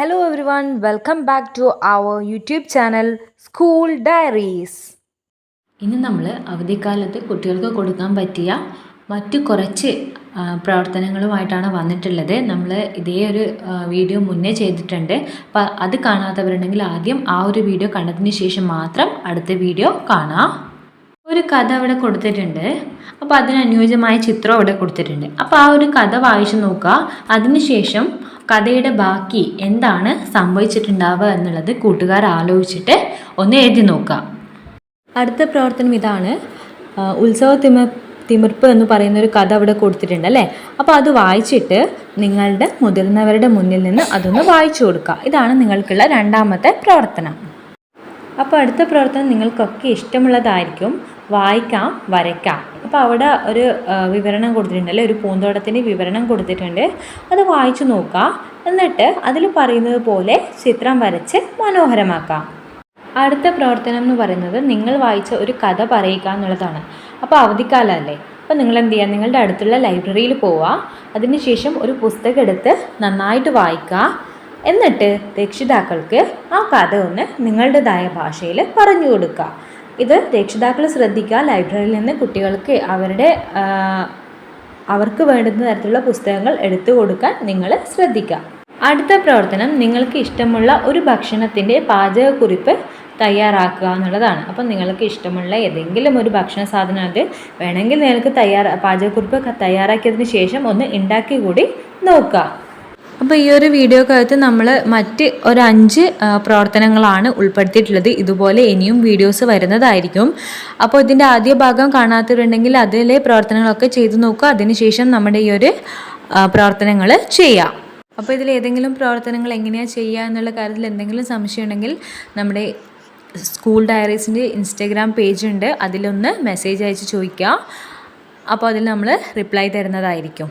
Hello one welcome back to our YouTube channel school diaries ഇന്ന് നമ്മൾ അവധിക്കാലത്ത് കുട്ടികൾക്ക് കൊടുക്കാൻ പറ്റിയ മറ്റു കുറച്ച് പ്രവർത്തനങ്ങളുമായിട്ടാണ് വന്നിട്ടുള്ളത്. നമ്മൾ ഇതേ ഒരു വീഡിയോ മുന്നേ ചെയ്തിട്ടുണ്ട്. അപ്പോൾ അത് കാണാത്തവരുണ്ടെങ്കിൽ ആദ്യം ആ ഒരു വീഡിയോ കണ്ടതിന് ശേഷം മാത്രം അടുത്ത വീഡിയോ കാണാം. ഒരു കഥ അവിടെ കൊടുത്തിട്ടുണ്ട്. അപ്പോൾ അതിനനുയോജ്യമായ ചിത്രം അവിടെ കൊടുത്തിട്ടുണ്ട്. അപ്പോൾ ആ ഒരു കഥ വായിച്ചു നോക്കുക. അതിനുശേഷം കഥയുടെ ബാക്കി എന്താണ് സംഭവിച്ചിട്ടുണ്ടാവുക എന്നുള്ളത് കൂട്ടുകാർ ആലോചിച്ചിട്ട് ഒന്ന് എഴുതി നോക്കുക. അടുത്ത പ്രവർത്തനം ഇതാണ്. ഉത്സവ തിമ തിമിർപ്പ് എന്ന് പറയുന്ന ഒരു കഥ അവിടെ കൊടുത്തിട്ടുണ്ട് അല്ലേ? അപ്പോൾ അത് വായിച്ചിട്ട് നിങ്ങളുടെ മുതിർന്നവരുടെ മുന്നിൽ നിന്ന് അതൊന്ന് വായിച്ചു കൊടുക്കുക. ഇതാണ് നിങ്ങൾക്കുള്ള രണ്ടാമത്തെ പ്രവർത്തനം. അപ്പോൾ അടുത്ത പ്രവർത്തനം നിങ്ങൾക്കൊക്കെ ഇഷ്ടമുള്ളതായിരിക്കും. വായിക്കാം വരയ്ക്കാം. അപ്പോൾ അവിടെ ഒരു വിവരണം കൊടുത്തിട്ടുണ്ട് അല്ലേ? ഒരു പൂന്തോട്ടത്തിന്റെ വിവരണം കൊടുത്തിട്ടുണ്ട്. അത് വായിച്ചു നോക്കുക എന്നിട്ട് അതിൽ പറയുന്നത് പോലെ ചിത്രം വരച്ച് മനോഹരമാക്കാം. അടുത്ത പ്രവർത്തനം എന്ന് പറയുന്നത് നിങ്ങൾ വായിച്ച ഒരു കഥ പറയുക എന്നുള്ളതാണ്. അപ്പോൾ അവധിക്കാലമല്ലേ അപ്പോൾ നിങ്ങൾ എന്ത് ചെയ്യുക? നിങ്ങളുടെ അടുത്തുള്ള ലൈബ്രറിയിൽ പോവുക. അതിനുശേഷം ഒരു പുസ്തകം എടുത്ത് നന്നായിട്ട് വായിക്കുക. എന്നിട്ട് രക്ഷിതാക്കൾക്ക് ആ കഥ ഒന്ന് നിങ്ങളുടേതായ ഭാഷയിൽ പറഞ്ഞു കൊടുക്കുക. ഇത് രക്ഷിതാക്കൾ ശ്രദ്ധിക്കുക. ലൈബ്രറിയിൽ നിന്ന് കുട്ടികൾക്ക് അവരുടെ അവർക്ക് വേണ്ടുന്ന തരത്തിലുള്ള പുസ്തകങ്ങൾ എടുത്തു കൊടുക്കാൻ നിങ്ങൾ ശ്രദ്ധിക്കുക. അടുത്ത പ്രവർത്തനം നിങ്ങൾക്ക് ഇഷ്ടമുള്ള ഒരു ഭക്ഷണത്തിന്റെ പാചകക്കുറിപ്പ് തയ്യാറാക്കുക എന്നുള്ളതാണ്. അപ്പം നിങ്ങൾക്ക് ഇഷ്ടമുള്ള ഏതെങ്കിലും ഒരു ഭക്ഷണ സാധനം അത് വേണമെങ്കിൽ നിങ്ങൾക്ക് തയ്യാറ പാചകക്കുറിപ്പ് തയ്യാറാക്കിയതിന് ശേഷം ഒന്ന് ഉണ്ടാക്കി കൂടി നോക്കുക. അപ്പോൾ ഈ ഒരു വീഡിയോക്കകത്ത് നമ്മൾ മറ്റ് ഒരു അഞ്ച് പ്രവർത്തനങ്ങളാണ് ഉൾപ്പെടുത്തിയിട്ടുള്ളത്. ഇതുപോലെ ഇനിയും വീഡിയോസ് വരുന്നതായിരിക്കും. അപ്പോൾ ഇതിന്റെ ആദ്യ ഭാഗം കാണാത്തവരുണ്ടെങ്കിൽ അതിലെ പ്രവർത്തനങ്ങളൊക്കെ ചെയ്തു നോക്കുക. അതിനുശേഷം നമ്മുടെ ഈ ഒരു പ്രവർത്തനങ്ങൾ ചെയ്യാം. അപ്പോൾ ഇതിൽ ഏതെങ്കിലും പ്രവർത്തനങ്ങൾ എങ്ങനെയാണ് ചെയ്യുക എന്നുള്ള കാര്യത്തിൽ എന്തെങ്കിലും സംശയം ഉണ്ടെങ്കിൽ നമ്മുടെ സ്കൂൾ ഡയറീസിന്റെ ഇൻസ്റ്റാഗ്രാം പേജ് ഉണ്ട്. അതിലൊന്ന് മെസ്സേജ് അയച്ച് ചോദിക്കുക. അപ്പോൾ അതിൽ നമ്മൾ റിപ്ലൈ തരുന്നതായിരിക്കും.